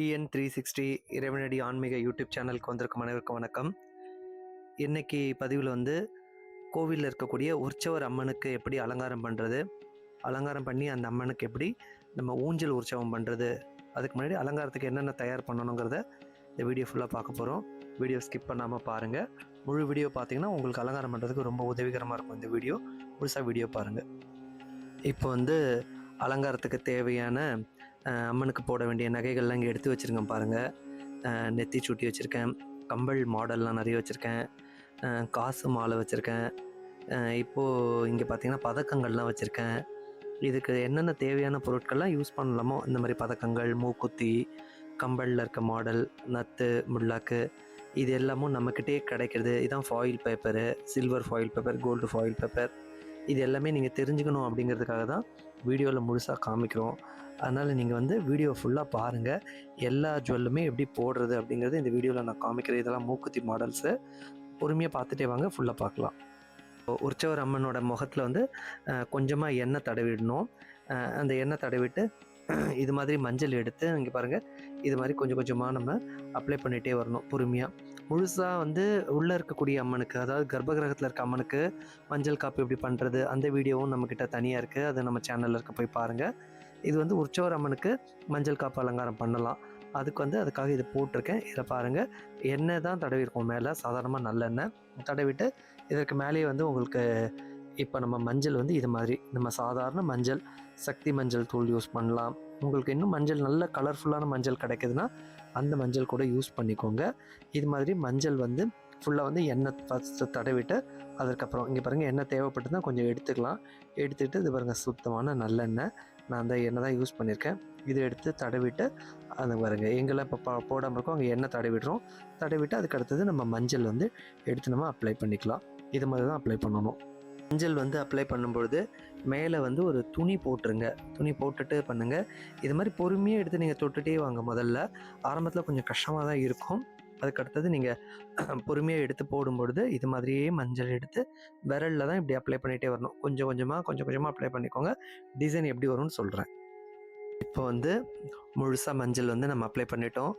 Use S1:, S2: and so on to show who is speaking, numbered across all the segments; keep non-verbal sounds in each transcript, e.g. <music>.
S1: TN three sixty இறைவனடி ஆன்மீக YouTube சேனலுக்கு வந்திருக்கும் அனைவருக்கும் வணக்கம் இன்றைக்கி பதிவில் வந்து கோவிலில் இருக்கக்கூடிய உற்சவர் அம்மனுக்கு எப்படி அலங்காரம் பண்ணுறது அலங்காரம் பண்ணி அந்த அம்மனுக்கு எப்படி நம்ம ஊஞ்சல் உற்சவம் பண்ணுறது அதுக்கு முன்னாடி அலங்காரத்துக்கு என்னென்ன தயார் பண்ணணுங்கிறத இந்த வீடியோ ஃபுல்லாக பார்க்க போகிறோம் வீடியோ ஸ்கிப் பண்ணாமல் பாருங்கள் முழு வீடியோ பார்த்தீங்கன்னா உங்களுக்கு அலங்காரம் பண்ணுறதுக்கு ரொம்ப உதவிகரமாக இருக்கும் இந்த வீடியோ முழுசாக வீடியோ பாருங்கள் இப்போ வந்து அலங்காரத்துக்கு தேவையான அம்மனுக்கு போட வேண்டிய நகைகள்லாம் இங்கே எடுத்து வச்சுருக்கேன் பாருங்கள் நெத்தி சுட்டி வச்சுருக்கேன் கம்பல் மாடல்லாம் நிறைய வச்சுருக்கேன் காசு மாலை வச்சுருக்கேன் இப்போது இங்கே பார்த்திங்கன்னா பதக்கங்கள்லாம் வச்சுருக்கேன் இதுக்கு என்னென்ன தேவையான பொருட்கள்லாம் யூஸ் பண்ணலாமோ இந்த மாதிரி பதக்கங்கள் மூக்குத்தி கம்பலில் இருக்க மாடல் நத்து முள்ளாக்கு இது எல்லாமும் நம்மக்கிட்டே கிடைக்கிறது இதுதான் foil paper silver foil paper gold foil paper இது எல்லாமே நீங்கள் தெரிஞ்சுக்கணும் அப்படிங்கிறதுக்காக தான் வீடியோவில் முழுசாக காமிக்கிறோம் அதனால் நீங்கள் வந்து வீடியோ ஃபுல்லாக பாருங்கள் எல்லா ஜுவல்லுமே எப்படி போடுறது அப்படிங்கிறது இந்த வீடியோவில் நான் காமிக்கிறேன் இதெல்லாம் மூக்குத்தி மாடல்ஸு பொறுமையாக பார்த்துட்டே வாங்க ஃபுல்லாக பார்க்கலாம் உற்சவர் அம்மனோட முகத்தில் வந்து கொஞ்சமாக எண்ணெய் தடவிடணும் அந்த எண்ணெய் தடவிட்டு இது மாதிரி மஞ்சள் எடுத்து இங்கே பாருங்கள் இது மாதிரி கொஞ்சம் கொஞ்சமாக நம்ம அப்ளை பண்ணிகிட்டே வரணும் பொறுமையாக முழுசாக வந்து உள்ளே இருக்கக்கூடிய அம்மனுக்கு அதாவது கர்ப்பகிரகத்தில் இருக்க அம்மனுக்கு மஞ்சள் காப்பு எப்படி பண்ணுறது அந்த வீடியோவும் நம்மக்கிட்ட தனியாக இருக்குது அது நம்ம சேனலில் இருக்க போய் பாருங்கள் இது வந்து உற்சவர் அம்மனுக்கு மஞ்சள் காப்பு அலங்காரம் பண்ணலாம் அதுக்கு வந்து அதுக்காக இதை போட்டிருக்கேன் இதை பாருங்கள் எண்ணெய் தான் தடவி இருக்கும் மேலே சாதாரணமாக நல்லெண்ணெய் தடவிட்டு இதற்கு மேலேயே வந்து உங்களுக்கு இப்போ நம்ம மஞ்சள் வந்து இது மாதிரி நம்ம சாதாரண மஞ்சள் சக்தி மஞ்சள் தூள் யூஸ் பண்ணலாம் உங்களுக்கு இன்னும் மஞ்சள் நல்ல கலர்ஃபுல்லான மஞ்சள் கிடைக்குதுன்னா அந்த மஞ்சள் கூட யூஸ் பண்ணிக்கோங்க இது மாதிரி மஞ்சள் வந்து ஃபுல்லாக வந்து எண்ணெய் ஃபஸ்ட்டு தடவிட்டு அதுக்கப்புறம் இங்கே பாருங்கள் எண்ணெய் தேவைப்பட்டுதான் கொஞ்சம் எடுத்துக்கலாம் எடுத்துக்கிட்டு இது பாருங்கள் சுத்தமான நல்லெண்ணெய் நான் அந்த எண்ணெய் தான் யூஸ் பண்ணியிருக்கேன் இதை எடுத்து தடவிட்டு அது பாருங்க எங்கெல்லாம் இப்போ போடாமல் இருக்கோ அங்கே எண்ணெய் தடவிடுறோம் தடவிட்டு அதுக்கு அடுத்தது நம்ம மஞ்சள் வந்து எடுத்து நம்ம அப்ளை பண்ணிக்கலாம் இது மாதிரி தான் அப்ளை பண்ணணும் மஞ்சள் வந்து அப்ளை பண்ணும்பொழுது மேலே வந்து ஒரு துணி போட்டுருங்க துணி போட்டுட்டு பண்ணுங்கள் இது மாதிரி பொறுமையாக எடுத்து நீங்கள் தொட்டுட்டே வாங்க முதல்ல ஆரம்பத்தில் கொஞ்சம் கஷ்டமாக தான் இருக்கும் அதுக்கு அடுத்தது நீங்கள் <clears throat> பொறுமையாக எடுத்து போடும்பொழுது இது மாதிரியே மஞ்சள் எடுத்து விரலில் தான் இப்படி அப்ளை பண்ணிகிட்டே வரணும் கொஞ்சம் கொஞ்சமாக கொஞ்சம் கொஞ்சமாக அப்ளை பண்ணிக்கோங்க டிசைன் எப்படி வரும்னு சொல்கிறேன் இப்போ வந்து முழுசாக மஞ்சள் வந்து நம்ம அப்ளை பண்ணிட்டோம்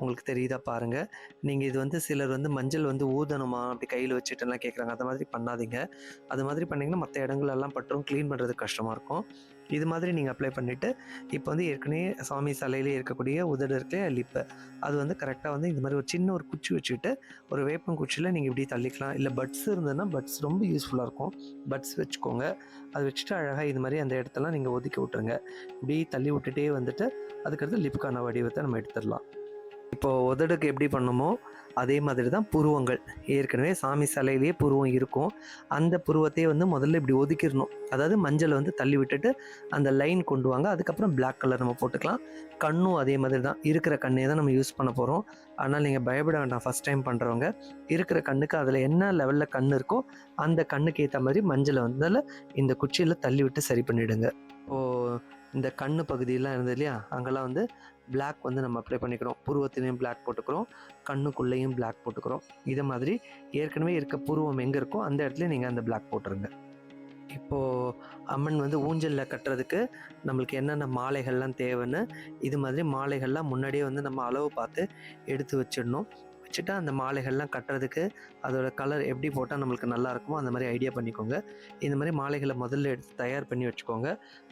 S1: உங்களுக்கு தெரியுதா பாருங்கள் நீங்கள் இது வந்து சிலர் வந்து மஞ்சள் வந்து ஊதணுமா அப்படி கையில் வச்சுட்டுலாம் கேட்குறாங்க அந்த மாதிரி பண்ணாதீங்க அது மாதிரி பண்ணிங்கன்னா மற்ற இடங்களெல்லாம் பட்டுரும் க்ளீன் பண்ணுறது கஷ்டமாக இருக்கும் இது மாதிரி நீங்கள் அப்ளை பண்ணிவிட்டு இப்போ வந்து ஏற்கனவே சாமி சிலையிலே இருக்கக்கூடிய உதடு இருக்கிற லிப்பு அது வந்து கரெக்டாக வந்து இந்த மாதிரி ஒரு சின்ன ஒரு குச்சி வச்சுட்டு ஒரு வேப்பங்குச்சியில் நீங்கள் இப்படி தள்ளிக்கலாம் இல்லை பட்ஸ் இருந்ததுன்னா பட்ஸ் ரொம்ப யூஸ்ஃபுல்லாக இருக்கும் பட்ஸ் வச்சுக்கோங்க அது வச்சுட்டு அழகாக இது மாதிரி அந்த இடத்தெல்லாம் நீங்கள் ஒதுக்கி விட்டுருங்க இப்படி தள்ளி விட்டுட்டே வந்துட்டு அதுக்கடுத்து லிப்கான வடிவத்தை நம்ம எடுத்துடலாம் இப்போது உதடுக்கு எப்படி பண்ணுமோ அதே மாதிரி தான் புருவங்கள் ஏற்கனவே சாமி சிலையிலேயே புருவம் இருக்கும் அந்த புருவத்தையே வந்து முதல்ல இப்படி ஒதுக்கிடணும் அதாவது மஞ்சளை வந்து தள்ளி விட்டுட்டு அந்த லைன் கொண்டு வாங்க அதுக்கப்புறம் பிளாக் கலர் நம்ம போட்டுக்கலாம் கண்ணும் அதே மாதிரி தான் இருக்கிற கண்ணே தான் நம்ம யூஸ் பண்ண போகிறோம் ஆனால் நீங்கள் பயப்பட வேண்டாம் ஃபஸ்ட் டைம் பண்ணுறவங்க இருக்கிற கண்ணுக்கு அதில் என்ன லெவலில் கண் இருக்கோ அந்த கண்ணுக்கு ஏற்ற மாதிரி மஞ்சளை வந்து இந்த குச்சியில் தள்ளி விட்டு சரி பண்ணிவிடுங்க இப்போது இந்த கண்ணு பகுதியெலாம் இருந்தது இல்லையா அங்கெல்லாம் வந்து பிளாக் வந்து நம்ம அப்ளை பண்ணிக்கிறோம் புருவத்திலையும் பிளாக் போட்டுக்கிறோம் கண்ணுக்குள்ளேயும் பிளாக் போட்டுக்கிறோம் இதை மாதிரி ஏற்கனவே இருக்க புருவம் எங்கே இருக்கோ அந்த இடத்துல நீங்கள் அந்த பிளாக் போட்டுருங்க இப்போது அம்மன் வந்து ஊஞ்சலில் கட்டுறதுக்கு நம்மளுக்கு என்னென்ன மாலைகள்லாம் தேவைன்னு இது மாதிரி மாலைகள்லாம் முன்னாடியே வந்து நம்ம அளவு பார்த்து எடுத்து வச்சிடணும் வச்சுட்டு அந்த மாலைகள்லாம் கட்டுறதுக்கு அதோட கலர் எப்படி போட்டால் நம்மளுக்கு நல்லா இருக்குமோ அந்த மாதிரி ஐடியா பண்ணிக்கோங்க இந்த மாதிரி மாலைகளை முதல்ல எடுத்து தயார் பண்ணி வச்சுக்கோங்க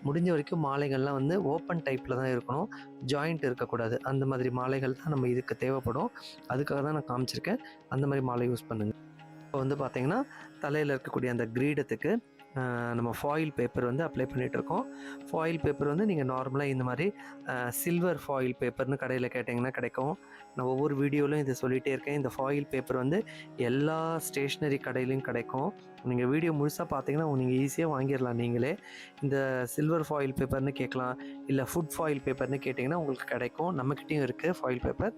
S1: முடிஞ்ச வரைக்கும் மாலைகள்லாம் வந்து ஓப்பன் டைப்பில் தான் இருக்கணும் ஜாயிண்ட் இருக்கக்கூடாது அந்த மாதிரி மாலைகள் தான் நம்ம இதுக்கு தேவைப்படும் அதுக்காக தான் நான் காமிச்சிருக்கேன் அந்த மாதிரி மாலை யூஸ் பண்ணுங்கள் இப்போ வந்து பார்த்திங்கன்னா தலையில் இருக்கக்கூடிய அந்த கிரீடத்துக்கு நம்ம ஃபாயில் பேப்பர் வந்து அப்ளை பண்ணிகிட்ருக்கோம் ஃபாயில் பேப்பர் வந்து நீங்கள் நார்மலாக இந்த மாதிரி சில்வர் ஃபாயில் பேப்பர்னு கடையில் கேட்டிங்கன்னா கிடைக்கும் நான் ஒவ்வொரு வீடியோலையும் இதை சொல்லிகிட்டே இருக்கேன் இந்த ஃபாயில் பேப்பர் வந்து எல்லா ஸ்டேஷ்னரி கடையிலையும் கிடைக்கும் நீங்கள் வீடியோ முழுசாக பார்த்தீங்கன்னா நீங்கள் ஈஸியாக வாங்கிடலாம் நீங்களே இந்த சில்வர் ஃபாயில் பேப்பர்னு கேட்கலாம் இல்லை ஃபுட் ஃபாயில் பேப்பர்னு கேட்டிங்கன்னா உங்களுக்கு கிடைக்கும் நம்மக்கிட்டேயும் இருக்குது ஃபாயில் பேப்பர்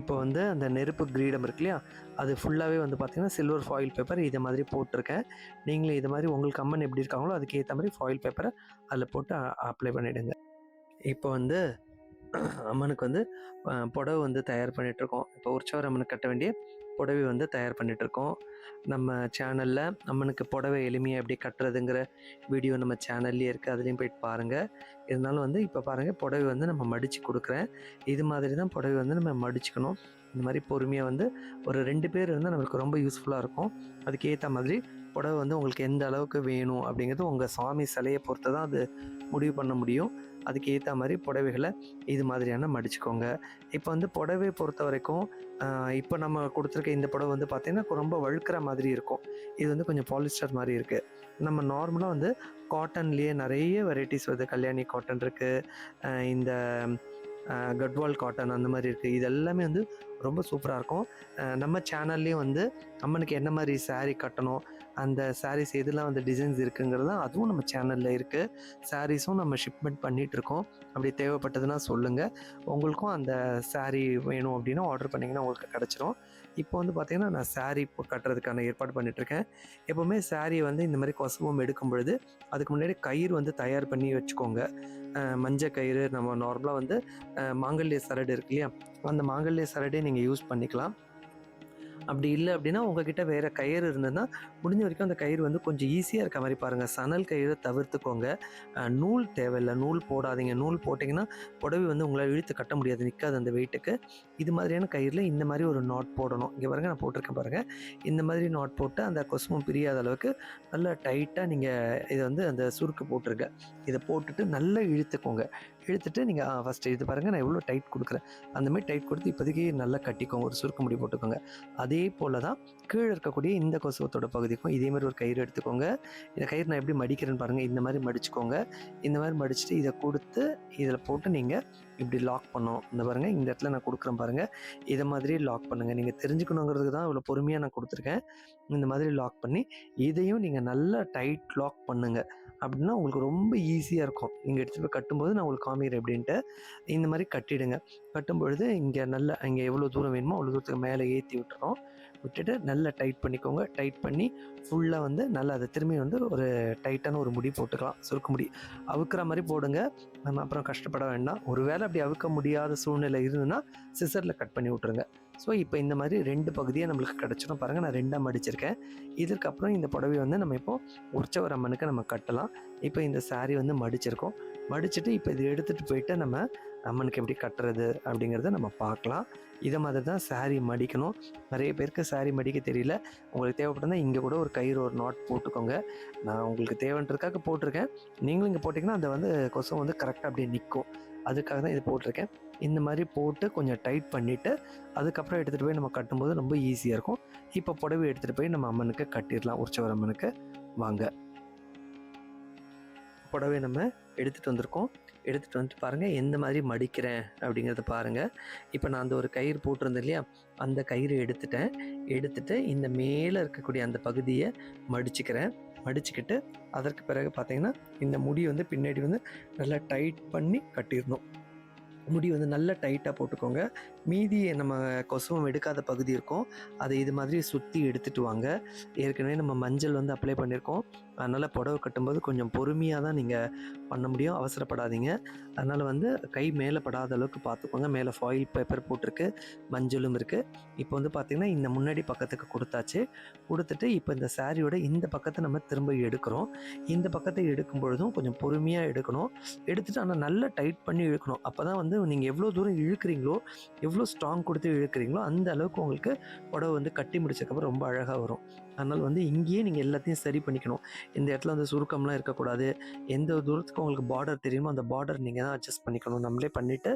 S1: இப்போ வந்து அந்த நெருப்பு கிரீடம் இருக்கு இல்லையா அது ஃபுல்லாகவே வந்து பார்த்திங்கன்னா சில்வர் ஃபாயில் பேப்பர் இதை மாதிரி போட்டிருக்கேன் நீங்களே இது மாதிரி உங்களுக்கு அம்மன் எப்படி இருக்காங்களோ அதுக்கேற்ற மாதிரி ஃபாயில் பேப்பரை அதில் போட்டு அப்ளை பண்ணிவிடுங்க இப்போ வந்து அம்மனுக்கு வந்து புடவை வந்து தயார் பண்ணிகிட்ருக்கோம் இப்போ உற்சவர் அம்மனுக்கு கட்ட வேண்டிய புடவை வந்து தயார் பண்ணிகிட்ருக்கோம் நம்ம சேனலில் அம்மனுக்கு புடவை எளிமையாக எப்படி கட்டுறதுங்கிற வீடியோ நம்ம சேனல்லே இருக்குது அதுலேயும் போயிட்டு பாருங்கள் இருந்தாலும் வந்து இப்போ பாருங்கள் புடவை வந்து நம்ம மடித்து கொடுக்குறேன் இது மாதிரி தான் புடவை வந்து நம்ம மடிச்சுக்கணும் இந்த மாதிரி பொறுமையாக வந்து ஒரு ரெண்டு பேர் இருந்தால் நம்மளுக்கு ரொம்ப யூஸ்ஃபுல்லாக இருக்கும் அதுக்கேற்ற மாதிரி புடவை வந்து உங்களுக்கு எந்த அளவுக்கு வேணும் அப்படிங்கிறது உங்கள் சாமி சிலையை பொறுத்து தான் அது முடிவு பண்ண முடியும் அதுக்கு ஏற்ற மாதிரி புடவைகளை இது மாதிரியான மடிச்சுக்கோங்க இப்போ வந்து புடவை பொறுத்த வரைக்கும் இப்போ நம்ம கொடுத்துருக்க இந்த புடவை வந்து பார்த்திங்கன்னா ரொம்ப வழுக்கிற மாதிரி இருக்கும் இது வந்து கொஞ்சம் பாலிஸ்டர் மாதிரி இருக்குது நம்ம நார்மலாக வந்து காட்டன்லேயே நிறைய வெரைட்டிஸ் வருது கல்யாணி காட்டன் இருக்குது இந்த கட்வால் காட்டன் அந்த மாதிரி இருக்குது இது எல்லாமே வந்து ரொம்ப சூப்பராக இருக்கும் நம்ம சேனல்லையும் வந்து அம்மனுக்கு என்ன மாதிரி சாரீ கட்டணும் அந்த சாரீஸ் எதுலாம் அந்த டிசைன்ஸ் இருக்குங்கிறது அதுவும் நம்ம சேனலில் இருக்குது சாரீஸும் நம்ம ஷிப்மெண்ட் பண்ணிகிட்டு இருக்கோம் அப்படி தேவைப்பட்டதுன்னா சொல்லுங்கள் உங்களுக்கும் அந்த சாரீ வேணும் அப்படின்னா ஆர்டர் பண்ணிங்கன்னா உங்களுக்கு கிடச்சிரும் இப்போ வந்து பார்த்திங்கன்னா நான் சாரீ கட்டுறதுக்கான ஏற்பாடு பண்ணிகிட்ருக்கேன் எப்போவுமே சாரீ வந்து இந்த மாதிரி கொசவம் எடுக்கும் பொழுது அதுக்கு முன்னாடி கயிறு வந்து தயார் பண்ணி வச்சுக்கோங்க மஞ்சள் கயிறு நம்ம நார்மலாக வந்து மாங்கல்ய சரடு இருக்கு இல்லையா அந்த மாங்கல்ய சரடே நீங்கள் யூஸ் பண்ணிக்கலாம் அப்படி இல்லை அப்படின்னா உங்ககிட்ட வேறு கயிறு இருந்ததுன்னா முடிஞ்ச வரைக்கும் அந்த கயிறு வந்து கொஞ்சம் ஈஸியாக இருக்க மாதிரி பாருங்கள் சணல் கயிறை தவிர்த்துக்கோங்க நூல் தேவையில்லை நூல் போடாதீங்க நூல் போட்டிங்கன்னா புடவை வந்து உங்களால் இழுத்து கட்ட முடியாது நிற்காது அந்த வெயிட்டுக்கு இது மாதிரியான கயிறில் இந்த மாதிரி ஒரு நாட் போடணும் இங்கே பாருங்கள் நான் போட்டிருக்கேன் பாருங்கள் இந்த மாதிரி நாட் போட்டு அந்த கொசுமும் பிரியாத அளவுக்கு நல்லா டைட்டாக நீங்கள் இதை வந்து அந்த சுருக்கு போட்டிருக்க இதை போட்டுட்டு நல்லா இழுத்துக்கோங்க இழுத்துட்டு நீங்கள் ஃபஸ்ட் இது பாருங்கள் நான் எவ்வளோ டைட் கொடுக்குறேன் அந்தமாதிரி டைட் கொடுத்து இப்போதைக்கு நல்லா கட்டிக்கோங்க ஒரு சுருக்க முடி போட்டுக்கோங்க அதே போல் தான் கீழே இருக்கக்கூடிய இந்த கொசுவத்தோட பகுதிக்கும் இதேமாதிரி ஒரு கயிறு எடுத்துக்கோங்க இந்த கயிறு நான் எப்படி மடிக்கிறேன்னு பாருங்கள் இந்த மாதிரி மடிச்சுக்கோங்க இந்த மாதிரி மடிச்சுட்டு இதை கொடுத்து இதில் போட்டு நீங்கள் இப்படி லாக் பண்ணோம் இந்த பாருங்கள் இந்த இடத்துல நான் கொடுக்குறேன் பாருங்கள் இதை மாதிரி லாக் பண்ணுங்கள் நீங்கள் தெரிஞ்சுக்கணுங்கிறதுக்கு தான் இவ்வளோ பொறுமையாக நான் கொடுத்துருக்கேன் இந்த மாதிரி லாக் பண்ணி இதையும் நீங்கள் நல்லா டைட் லாக் பண்ணுங்கள் அப்படின்னா உங்களுக்கு ரொம்ப ஈஸியாக இருக்கும் நீங்கள் எடுத்துகிட்டு போய் கட்டும்போது நான் உங்களுக்கு காமிக்கிறேன் அப்படின்ட்டு இந்த மாதிரி கட்டிடுங்க கட்டும்பொழுது இங்கே நல்ல இங்கே எவ்வளோ தூரம் வேணுமோ அவ்வளோ தூரத்துக்கு மேலே ஏற்றி விட்டுறோம் விட்டுட்டு நல்லா டைட் பண்ணிக்கோங்க டைட் பண்ணி ஃபுல்லாக வந்து நல்லா அதை திரும்பி வந்து ஒரு டைட்டான ஒரு முடி போட்டுக்கலாம் சுருக்க முடி அவுக்கிற மாதிரி போடுங்க நம்ம அப்புறம் கஷ்டப்பட வேண்டாம் ஒருவேளை அப்படி அவுக்க முடியாத சூழ்நிலை இருந்ததுன்னா சிசரில் கட் பண்ணி விட்டுருங்க ஸோ இப்போ இந்த மாதிரி ரெண்டு பகுதியாக நம்மளுக்கு கிடச்சிடும் பாருங்கள் நான் ரெண்டாக மடிச்சிருக்கேன் இதற்கப்புறம் இந்த புடவை வந்து நம்ம இப்போது உற்சவர் அம்மனுக்கு நம்ம கட்டலாம் இப்போ இந்த சாரீ வந்து மடிச்சிருக்கோம் மடிச்சுட்டு இப்போ இது எடுத்துகிட்டு போயிட்டு நம்ம அம்மனுக்கு எப்படி கட்டுறது அப்படிங்கிறத நம்ம பார்க்கலாம் இதை மாதிரி தான் சாரீ மடிக்கணும் நிறைய பேருக்கு சாரீ மடிக்க தெரியல உங்களுக்கு தேவைப்படுதுன்னா இங்கே கூட ஒரு கயிறு ஒரு நாட் போட்டுக்கோங்க நான் உங்களுக்கு தேவைன்றதுக்காக போட்டிருக்கேன் நீங்களும் இங்கே போட்டிங்கன்னா அந்த வந்து கொசம் வந்து கரெக்டாக அப்படியே நிற்கும் அதுக்காக தான் இது போட்டிருக்கேன் இந்த மாதிரி போட்டு கொஞ்சம் டைட் பண்ணிவிட்டு அதுக்கப்புறம் எடுத்துகிட்டு போய் நம்ம கட்டும்போது ரொம்ப ஈஸியாக இருக்கும் இப்போ புடவை எடுத்துகிட்டு போய் நம்ம அம்மனுக்கு கட்டிடலாம் உற்சவர் அம்மனுக்கு வாங்க புடவை நம்ம எடுத்துகிட்டு வந்திருக்கோம் எடுத்துகிட்டு வந்துட்டு பாருங்கள் எந்த மாதிரி மடிக்கிறேன் அப்படிங்கிறத பாருங்கள் இப்போ நான் அந்த ஒரு கயிறு போட்டிருந்தேன் இல்லையா அந்த கயிறு எடுத்துட்டேன் எடுத்துட்டு இந்த மேலே இருக்கக்கூடிய அந்த பகுதியை மடிச்சுக்கிறேன் மடிச்சுக்கிட்டு அதற்கு பிறகு பார்த்திங்கன்னா இந்த முடி வந்து பின்னாடி வந்து நல்லா டைட் பண்ணி கட்டிடணும் முடி வந்து நல்லா டைட்டாக போட்டுக்கோங்க மீதி நம்ம கொசுவம் எடுக்காத பகுதி இருக்கும் அதை இது மாதிரி சுற்றி எடுத்துகிட்டு வாங்க ஏற்கனவே நம்ம மஞ்சள் வந்து அப்ளை பண்ணியிருக்கோம் அதனால் புடவை கட்டும்போது கொஞ்சம் பொறுமையாக தான் நீங்கள் பண்ண முடியும் அவசரப்படாதீங்க அதனால் வந்து கை மேலே படாத அளவுக்கு பார்த்துக்கோங்க மேலே ஃபாயில் பேப்பர் போட்டிருக்கு மஞ்சளும் இருக்குது இப்போ வந்து பார்த்திங்கன்னா இந்த முன்னாடி பக்கத்துக்கு கொடுத்தாச்சு கொடுத்துட்டு இப்போ இந்த சாரியோட இந்த பக்கத்தை நம்ம திரும்ப எடுக்கிறோம் இந்த பக்கத்தை எடுக்கும் பொழுதும் கொஞ்சம் பொறுமையாக எடுக்கணும் எடுத்துகிட்டு ஆனால் நல்லா டைட் பண்ணி இழுக்கணும் அப்போ தான் வந்து நீங்கள் எவ்வளோ தூரம் இழுக்கிறீங்களோ எவ்வளோ எவ்வளோ ஸ்ட்ராங் கொடுத்து இழுக்கிறீங்களோ அந்த அளவுக்கு உங்களுக்கு புடவை வந்து கட்டி முடிச்சதுக்கப்புறம் ரொம்ப அழகாக வரும் அதனால் வந்து இங்கேயே நீங்கள் எல்லாத்தையும் சரி பண்ணிக்கணும் இந்த இடத்துல வந்து சுருக்கம்லாம் இருக்கக்கூடாது எந்த தூரத்துக்கு உங்களுக்கு பார்டர் தெரியுமோ அந்த பார்டர் நீங்கள் தான் அட்ஜஸ்ட் பண்ணிக்கணும் நம்மளே பண்ணிவிட்டு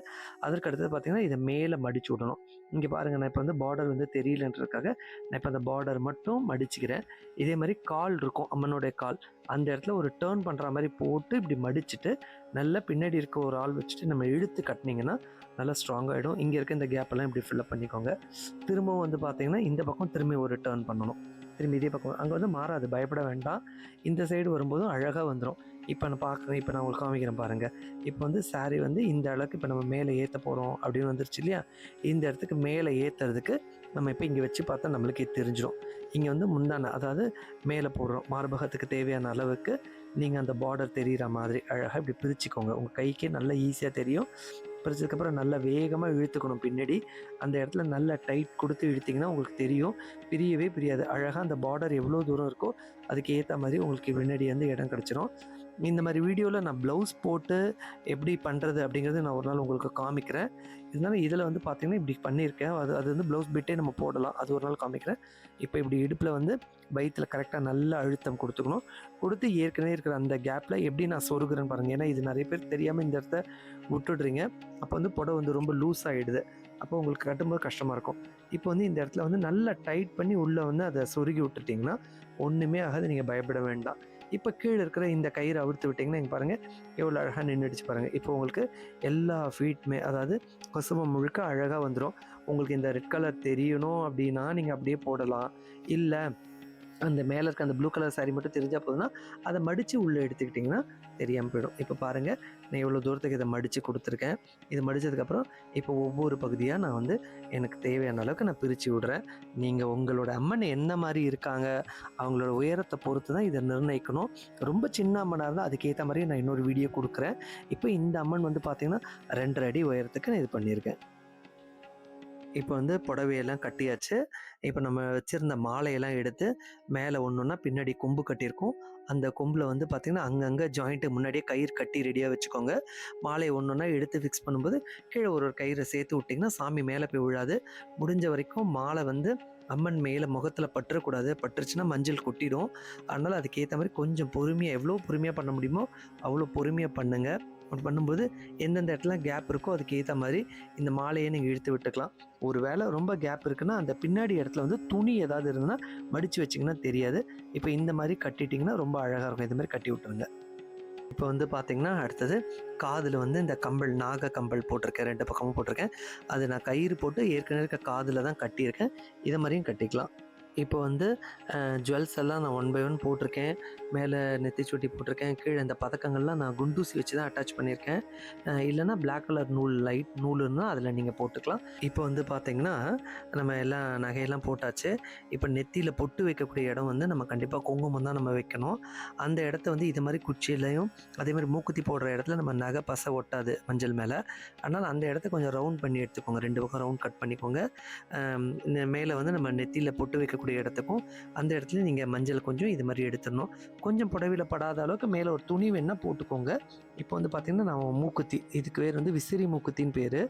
S1: அதற்கு அடுத்தது பார்த்திங்கன்னா இதை மேலே மடிச்சு விடணும் இங்கே பாருங்கள் நான் இப்போ வந்து பார்டர் வந்து தெரியலன்றதுக்காக நான் இப்போ அந்த பார்டர் மட்டும் மடிச்சுக்கிறேன் இதே மாதிரி கால் இருக்கும் அம்மனுடைய கால் அந்த இடத்துல ஒரு டேர்ன் பண்ணுற மாதிரி போட்டு இப்படி மடிச்சுட்டு நல்லா பின்னாடி இருக்க ஒரு ஆள் வச்சுட்டு நம்ம இழுத்து கட்டினீங்கன்னா நல்லா ஸ்ட்ராங்காகிடும் இங்கே இருக்க இந்த கேப்பெல்லாம் இப்படி ஃபில்லப் பண்ணிக்கோங்க திரும்பவும் வந்து பார்த்திங்கன்னா இந்த பக்கம் திரும்பி ஒரு டேர்ன் பண்ணணும் திரும்பி இதே பக்கம் அங்கே வந்து மாறாது பயப்பட வேண்டாம் இந்த சைடு வரும்போதும் அழகாக வந்துடும் இப்போ நான் பார்க்குறேன் இப்போ நான் உங்களுக்கு காமிக்கிறேன் பாருங்கள் இப்போ வந்து சாரி வந்து இந்த அளவுக்கு இப்போ நம்ம மேலே ஏற்ற போகிறோம் அப்படின்னு வந்துருச்சு இல்லையா இந்த இடத்துக்கு மேலே ஏற்றுறதுக்கு நம்ம இப்போ இங்கே வச்சு பார்த்தா நம்மளுக்கு தெரிஞ்சிடும் இங்கே வந்து முந்தான அதாவது மேலே போடுறோம் மார்பகத்துக்கு தேவையான அளவுக்கு நீங்கள் அந்த பார்டர் தெரிகிற மாதிரி அழகாக இப்படி பிரிச்சுக்கோங்க உங்கள் கைக்கே நல்லா ஈஸியாக தெரியும் பிரிச்சதுக்கப்புறம் நல்லா வேகமாக இழுத்துக்கணும் பின்னாடி அந்த இடத்துல நல்லா டைட் கொடுத்து இழுத்திங்கன்னா உங்களுக்கு தெரியும் பிரியவே பிரியாது அழகாக அந்த பார்டர் எவ்வளோ தூரம் இருக்கோ அதுக்கு ஏற்ற மாதிரி உங்களுக்கு பின்னாடி வந்து இடம் கிடச்சிரும் இந்த மாதிரி வீடியோவில் நான் ப்ளவுஸ் போட்டு எப்படி பண்ணுறது அப்படிங்கிறத நான் ஒரு நாள் உங்களுக்கு காமிக்கிறேன் இதனால் இதில் வந்து பார்த்தீங்கன்னா இப்படி பண்ணியிருக்கேன் அது அது வந்து ப்ளவுஸ் பிட்டே நம்ம போடலாம் அது ஒரு நாள் காமிக்கிறேன் இப்போ இப்படி இடுப்பில் வந்து பைத்தில் கரெக்டாக நல்ல அழுத்தம் கொடுத்துக்கணும் கொடுத்து ஏற்கனவே இருக்கிற அந்த கேப்பில் எப்படி நான் சொருகிறேன்னு பாருங்கள் ஏன்னா இது நிறைய பேர் தெரியாமல் இந்த இடத்த விட்டுடுறீங்க அப்போ வந்து புடவை வந்து ரொம்ப லூஸ் ஆகிடுது அப்போ உங்களுக்கு கட்டும்போது கஷ்டமாக இருக்கும் இப்போ வந்து இந்த இடத்துல வந்து நல்லா டைட் பண்ணி உள்ளே வந்து அதை சொருகி விட்டுட்டிங்கன்னா ஒன்றுமே ஆகாது நீங்கள் பயப்பட வேண்டாம் இப்போ கீழே இருக்கிற இந்த கயிறு அவிழ்த்து விட்டிங்கன்னா இங்கே பாருங்கள் எவ்வளோ அழகாக நின்றுடுச்சு பாருங்கள் இப்போ உங்களுக்கு எல்லா ஃபீட்டுமே அதாவது கொசுவை முழுக்க அழகாக வந்துடும் உங்களுக்கு இந்த ரெட் கலர் தெரியணும் அப்படின்னா நீங்கள் அப்படியே போடலாம் இல்லை அந்த மேலே இருக்க அந்த ப்ளூ கலர் சாரீ மட்டும் தெரிஞ்சால் போதும்னா அதை மடித்து உள்ளே எடுத்துக்கிட்டிங்கன்னா தெரியாமல் போயிடும் இப்போ பாருங்கள் நான் இவ்வளோ தூரத்துக்கு இதை மடித்து கொடுத்துருக்கேன் இது மடித்ததுக்கப்புறம் இப்போ ஒவ்வொரு பகுதியாக நான் வந்து எனக்கு தேவையான அளவுக்கு நான் பிரித்து விடுறேன் நீங்கள் உங்களோட அம்மன் என்ன மாதிரி இருக்காங்க அவங்களோட உயரத்தை பொறுத்து தான் இதை நிர்ணயிக்கணும் ரொம்ப சின்ன அம்மனாக இருந்தால் அதுக்கேற்ற மாதிரி நான் இன்னொரு வீடியோ கொடுக்குறேன் இப்போ இந்த அம்மன் வந்து பார்த்திங்கன்னா ரெண்டரை அடி உயரத்துக்கு நான் இது பண்ணியிருக்கேன் இப்போ வந்து புடவையெல்லாம் கட்டியாச்சு இப்போ நம்ம வச்சுருந்த மாலையெல்லாம் எடுத்து மேலே ஒன்றுன்னா பின்னாடி கொம்பு கட்டியிருக்கோம் அந்த கொம்பில் வந்து பார்த்திங்கன்னா அங்கங்கே ஜாயிண்ட்டு முன்னாடியே கயிறு கட்டி ரெடியாக வச்சுக்கோங்க மாலை ஒன்றுன்னா எடுத்து ஃபிக்ஸ் பண்ணும்போது கீழே ஒரு ஒரு கயிறை சேர்த்து விட்டிங்கன்னா சாமி மேலே போய் விழாது முடிஞ்ச வரைக்கும் மாலை வந்து அம்மன் மேலே முகத்தில் பற்றக்கூடாது பட்டுருச்சுன்னா மஞ்சள் கொட்டிடும் அதனால் அதுக்கேற்ற மாதிரி கொஞ்சம் பொறுமையாக எவ்வளோ பொறுமையாக பண்ண முடியுமோ அவ்வளோ பொறுமையாக பண்ணுங்கள் அப்படி பண்ணும்போது எந்தெந்த இடத்துல கேப் இருக்கோ அதுக்கு ஏற்ற மாதிரி இந்த மாலையை நீங்கள் இழுத்து விட்டுக்கலாம் ஒரு வேளை ரொம்ப கேப் இருக்குன்னா அந்த பின்னாடி இடத்துல வந்து துணி ஏதாவது இருந்ததுன்னா மடித்து வச்சிங்கன்னா தெரியாது இப்போ இந்த மாதிரி கட்டிட்டிங்கன்னா ரொம்ப அழகாக இருக்கும் இது மாதிரி கட்டி விட்டுருங்க இப்போ வந்து பார்த்திங்கன்னா அடுத்தது காதில் வந்து இந்த கம்பல் நாக கம்பல் போட்டிருக்கேன் ரெண்டு பக்கமும் போட்டிருக்கேன் அது நான் கயிறு போட்டு ஏற்கனவே இருக்க காதில் தான் கட்டியிருக்கேன் இதை மாதிரியும் கட்டிக்கலாம் இப்போ வந்து ஜுவல்ஸ் எல்லாம் நான் ஒன் பை ஒன் போட்டிருக்கேன் மேலே சுட்டி போட்டிருக்கேன் கீழே இந்த பதக்கங்கள்லாம் நான் குண்டூசி வச்சு தான் அட்டாச் பண்ணியிருக்கேன் இல்லைனா பிளாக் கலர் நூல் லைட் நூலுன்னா அதில் நீங்கள் போட்டுக்கலாம் இப்போ வந்து பார்த்தீங்கன்னா நம்ம எல்லாம் நகையெல்லாம் போட்டாச்சு இப்போ நெத்தியில் பொட்டு வைக்கக்கூடிய இடம் வந்து நம்ம கண்டிப்பாக குங்குமம் தான் நம்ம வைக்கணும் அந்த இடத்த வந்து இது மாதிரி குச்சியிலையும் அதேமாதிரி மூக்குத்தி போடுற இடத்துல நம்ம நகை பச ஒட்டாது மஞ்சள் மேலே அதனால் அந்த இடத்த கொஞ்சம் ரவுண்ட் பண்ணி எடுத்துக்கோங்க ரெண்டு பக்கம் ரவுண்ட் கட் பண்ணிக்கோங்க மேலே வந்து நம்ம நெத்தியில் பொட்டு வைக்க இருக்கக்கூடிய இடத்துக்கும் அந்த இடத்துல நீங்கள் மஞ்சள் கொஞ்சம் இது மாதிரி எடுத்துடணும் கொஞ்சம் புடவையில் படாத அளவுக்கு மேலே ஒரு துணி வேணால் போட்டுக்கோங்க இப்போ வந்து பார்த்திங்கன்னா நான் மூக்குத்தி இதுக்கு பேர் வந்து விசிறி மூக்குத்தின்னு பேர்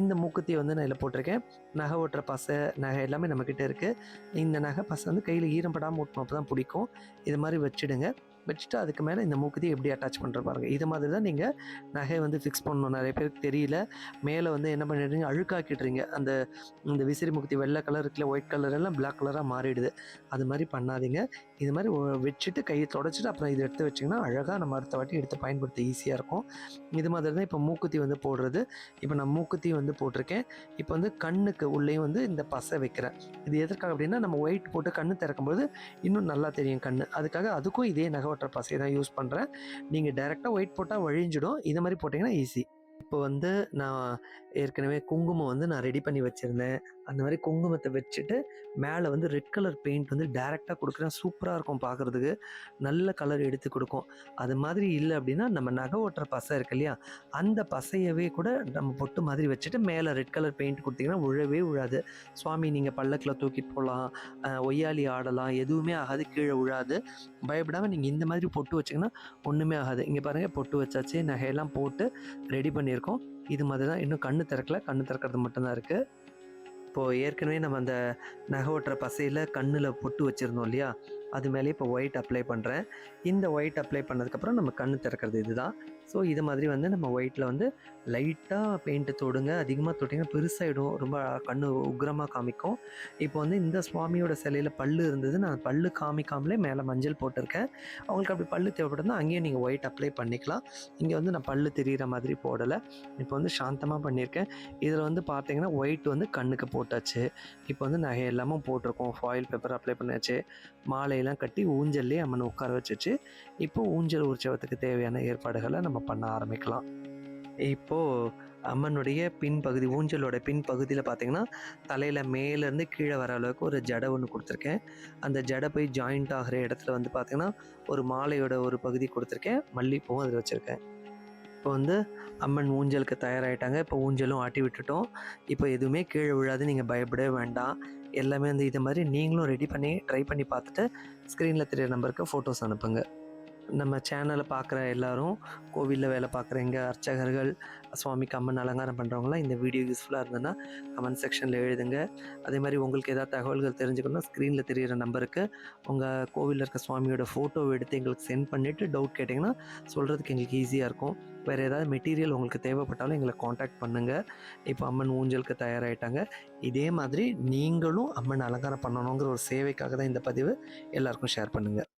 S1: இந்த மூக்குத்தியை வந்து நான் இதில் போட்டிருக்கேன் நகை ஓட்டுற பசை நகை எல்லாமே நம்மக்கிட்ட இருக்குது இந்த நகை பசை வந்து கையில் ஈரம் படாமல் ஓட்டணும் அப்போ தான் பிடிக்கும் இது மாதிரி வச்சுடுங்க வச்சுட்டு அதுக்கு மேலே இந்த மூக்குத்தி எப்படி அட்டாச் பண்ணுற பாருங்கள் இது மாதிரி தான் நீங்கள் நகை வந்து ஃபிக்ஸ் பண்ணணும் நிறைய பேருக்கு தெரியல மேலே வந்து என்ன பண்ணிடுறீங்க அழுக்காக்கிடுறீங்க அந்த இந்த விசிறி மூக்குத்தி வெள்ளை கலர் இருக்குல்ல ஒயிட் கலர் எல்லாம் பிளாக் கலராக மாறிடுது அது மாதிரி பண்ணாதீங்க இது மாதிரி வச்சுட்டு கையை தொடச்சிட்டு அப்புறம் இது எடுத்து வச்சிங்கன்னா அழகாக நம்ம அடுத்த வாட்டி எடுத்து பயன்படுத்த ஈஸியாக இருக்கும் இது மாதிரி தான் இப்போ மூக்குத்தி வந்து போடுறது இப்போ நான் மூக்குத்தி வந்து போட்டிருக்கேன் இப்போ வந்து கண்ணுக்கு உள்ளேயும் வந்து இந்த பசை வைக்கிறேன் இது எதற்காக அப்படின்னா நம்ம ஒயிட் போட்டு கண்ணு திறக்கும்போது இன்னும் நல்லா தெரியும் கண் அதுக்காக அதுக்கும் இதே நகவற்ற பசையை தான் யூஸ் பண்ணுறேன் நீங்கள் டைரெக்டாக ஒயிட் போட்டால் வழிஞ்சிடும் இது மாதிரி போட்டிங்கன்னா ஈஸி இப்போ வந்து நான் ஏற்கனவே குங்குமம் வந்து நான் ரெடி பண்ணி வச்சுருந்தேன் அந்த மாதிரி குங்குமத்தை வச்சுட்டு மேலே வந்து ரெட் கலர் பெயிண்ட் வந்து டேரெக்டாக கொடுக்குறேன் சூப்பராக இருக்கும் பார்க்குறதுக்கு நல்ல கலர் எடுத்து கொடுக்கும் அது மாதிரி இல்லை அப்படின்னா நம்ம நகை ஓட்டுற பசை இருக்கு இல்லையா அந்த பசையவே கூட நம்ம பொட்டு மாதிரி வச்சுட்டு மேலே ரெட் கலர் பெயிண்ட் கொடுத்தீங்கன்னா உழவே உழாது சுவாமி நீங்கள் பல்லக்கில் தூக்கிட்டு போகலாம் ஒய்யாலி ஆடலாம் எதுவுமே ஆகாது கீழே உழாது பயப்படாமல் நீங்கள் இந்த மாதிரி பொட்டு வச்சிங்கன்னா ஒன்றுமே ஆகாது இங்கே பாருங்கள் பொட்டு வச்சாச்சு நகையெல்லாம் போட்டு ரெடி பண்ணியிருக்கோம் இது மாதிரி தான் இன்னும் கண்ணு திறக்கல கண்ணு திறக்கிறது மட்டும்தான் இருக்குது இப்போது ஏற்கனவே நம்ம அந்த நகை ஓட்டுற பசையில் கண்ணில் பொட்டு வச்சுருந்தோம் இல்லையா அது மேலே இப்போ ஒயிட் அப்ளை பண்ணுறேன் இந்த ஒயிட் அப்ளை பண்ணதுக்கப்புறம் நம்ம கண் திறக்கிறது இதுதான் ஸோ இது மாதிரி வந்து நம்ம ஒயிட்டில் வந்து லைட்டாக பெயிண்ட்டு தொடுங்க அதிகமாக தொட்டிங்கன்னா பெருசாகிடும் ரொம்ப கண் உக்ரமாக காமிக்கும் இப்போ வந்து இந்த சுவாமியோட சிலையில் பல்லு இருந்தது நான் பல்லு காமிக்காமலே மேலே மஞ்சள் போட்டிருக்கேன் அவங்களுக்கு அப்படி பல்லு தேவைப்படுதுன்னா அங்கேயும் நீங்கள் ஒயிட் அப்ளை பண்ணிக்கலாம் இங்கே வந்து நான் பல்லு தெரிகிற மாதிரி போடலை இப்போ வந்து சாந்தமாக பண்ணியிருக்கேன் இதில் வந்து பார்த்தீங்கன்னா ஒயிட் வந்து கண்ணுக்கு போட்டாச்சு இப்போ வந்து நகை எல்லாமும் போட்டிருக்கோம் ஃபாயில் பேப்பர் அப்ளை பண்ணியாச்சு மாலை மாலையெல்லாம் கட்டி ஊஞ்சல்லே அம்மன் உட்கார வச்சிச்சு இப்போ ஊஞ்சல் உற்சவத்துக்கு தேவையான ஏற்பாடுகளை நம்ம பண்ண ஆரம்பிக்கலாம் இப்போது அம்மனுடைய பின்பகுதி ஊஞ்சலோட பின்பகுதியில் பார்த்தீங்கன்னா தலையில் மேலேருந்து கீழே வர அளவுக்கு ஒரு ஜடை ஒன்று கொடுத்துருக்கேன் அந்த ஜடை போய் ஜாயிண்ட் ஆகிற இடத்துல வந்து பார்த்திங்கன்னா ஒரு மாலையோட ஒரு பகுதி கொடுத்துருக்கேன் மல்லிப்பூவும் அதில் வச்சுருக்கேன் இப்போ வந்து அம்மன் ஊஞ்சலுக்கு தயாராகிட்டாங்க இப்போ ஊஞ்சலும் ஆட்டி விட்டுட்டோம் இப்போ எதுவுமே கீழே விழாது நீங்கள் பயப்படவே வேண்டாம் எல்லாமே வந்து இது மாதிரி நீங்களும் ரெடி பண்ணி ட்ரை பண்ணி பார்த்துட்டு ஸ்க்ரீனில் தெரிய நம்பருக்கு ஃபோட்டோஸ் அனுப்புங்கள் நம்ம சேனலை பார்க்குற எல்லோரும் கோவிலில் வேலை பார்க்குற எங்கள் அர்ச்சகர்கள் சுவாமிக்கு அம்மன் அலங்காரம் பண்ணுறவங்களாம் இந்த வீடியோ யூஸ்ஃபுல்லாக இருந்ததுன்னா கமெண்ட் செக்ஷனில் எழுதுங்க அதே மாதிரி உங்களுக்கு ஏதாவது தகவல்கள் தெரிஞ்சுக்கணும்னா ஸ்க்ரீனில் தெரிகிற நம்பருக்கு உங்கள் கோவிலில் இருக்க சுவாமியோட ஃபோட்டோவை எடுத்து எங்களுக்கு சென்ட் பண்ணிவிட்டு டவுட் கேட்டிங்கன்னா சொல்கிறதுக்கு எங்களுக்கு ஈஸியாக இருக்கும் வேறு ஏதாவது மெட்டீரியல் உங்களுக்கு தேவைப்பட்டாலும் எங்களை காண்டாக்ட் பண்ணுங்கள் இப்போ அம்மன் ஊஞ்சலுக்கு தயாராகிட்டாங்க இதே மாதிரி நீங்களும் அம்மன் அலங்காரம் பண்ணணுங்கிற ஒரு சேவைக்காக தான் இந்த பதிவு எல்லாருக்கும் ஷேர் பண்ணுங்கள்